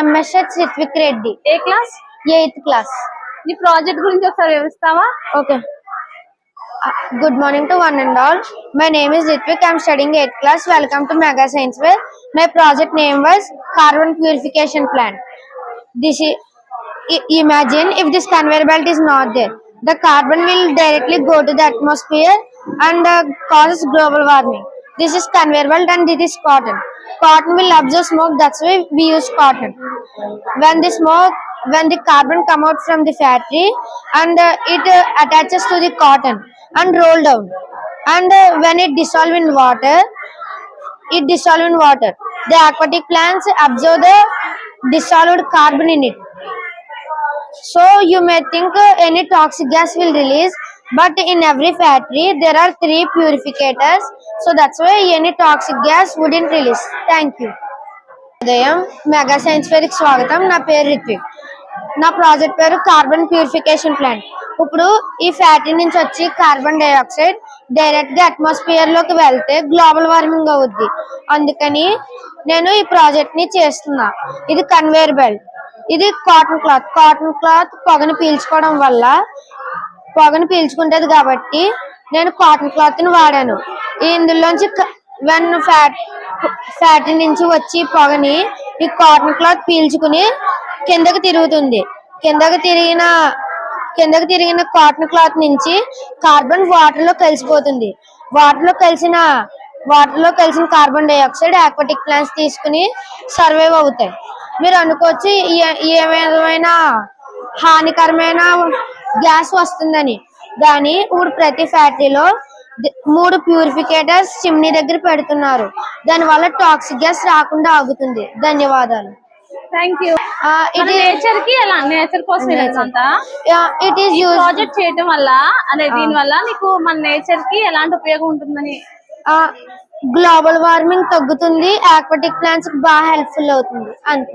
MSH Ritvik Reddy A class eighth class నీ project గురించి ఒకసారి వివరిస్తావా okay good morning to one and all my name is Ritvik I'm studying eighth class welcome to mega science where my project name was carbon purification plant this imagine if this conveyor belt is not there the carbon will directly go to the atmosphere and uh, causes global warming this is conveyor belt and this is cotton cotton will absorb smoke that's why we use cotton. When the smoke when the carbon come out from the factory and uh, it uh, attaches to the cotton and roll down. And uh, when it dissolve in water it dissolve in water. The aquatic plants absorb the dissolved carbon in it. So you may think uh, any toxic gas will release, but in every factory there are three purificators. So that's why any toxic gas wouldn't release. Thank you. ఉదయం mega science ఫేర్కి స్వాగతం. నా పేరు రిత్విక్ నా project పేరు carbon purification plant ఇప్పుడు ఈ factory నుంచి వచ్చి కార్బన్ డైఆక్సైడ్ డైరెక్ట్గా అట్మాస్ఫియర్లోకి వెళ్తే గ్లోబల్ వార్మింగ్ అవుద్ది. అందుకని నేను ఈ ప్రాజెక్ట్ని చేస్తున్నా. ఇది కన్వేయర్ బెల్ట్ ఇది కాటన్ క్లాత్ కాటన్ క్లాత్ పొగని పీల్చుకోవడం వల్ల పొగను పీల్చుకుంటది కాబట్టి నేను కాటన్ క్లాత్ని వాడాను ఇందులోంచి వెన్ ఫ్యాట్ ఫ్యాట్ నుంచి వచ్చి పొగని ఈ కాటన్ క్లాత్ పీల్చుకుని కిందకి తిరుగుతుంది. కిందకి తిరిగిన కిందకి తిరిగిన కాటన్ క్లాత్ నుంచి కార్బన్ వాటర్లో కలిసిపోతుంది. వాటర్లో కలిసిన వాటర్లో కలిసిన కార్బన్ డైఆక్సైడ్ ఆక్వాటిక్ ప్లాంట్స్ తీసుకుని సర్వైవ్ అవుతాయి. మీరు అనుకోవచ్చు ఏ- ఏ విధమైన హానికరమైన గ్యాస్ వస్తుందని. దాని ఇప్పుడు ప్రతి ఫ్యాక్టరీలో మూడు ప్యూరిఫికేటర్స్ చిమ్నీ దగ్గర పెడుతున్నారు. దాని వల్ల టాక్సిక్ గ్యాస్ రాకుండా ఆగుతుంది. ధన్యవాదాలు. థ్యాంక్ యూ is నేచర్కి ఎలా? నేచర్ కోసం ప్రాజెక్ట్ చేయటం వల్ల అదే దీని వల్ల నీకు మన నేచర్కి ఎలాంటి ఉపయోగం ఉంటుందని? గ్లోబల్ వార్మింగ్ తగ్గుతుంది. ఆక్వాటిక్ ప్లాంట్స్ బాగా హెల్ప్ఫుల్ అవుతుంది. అంతే.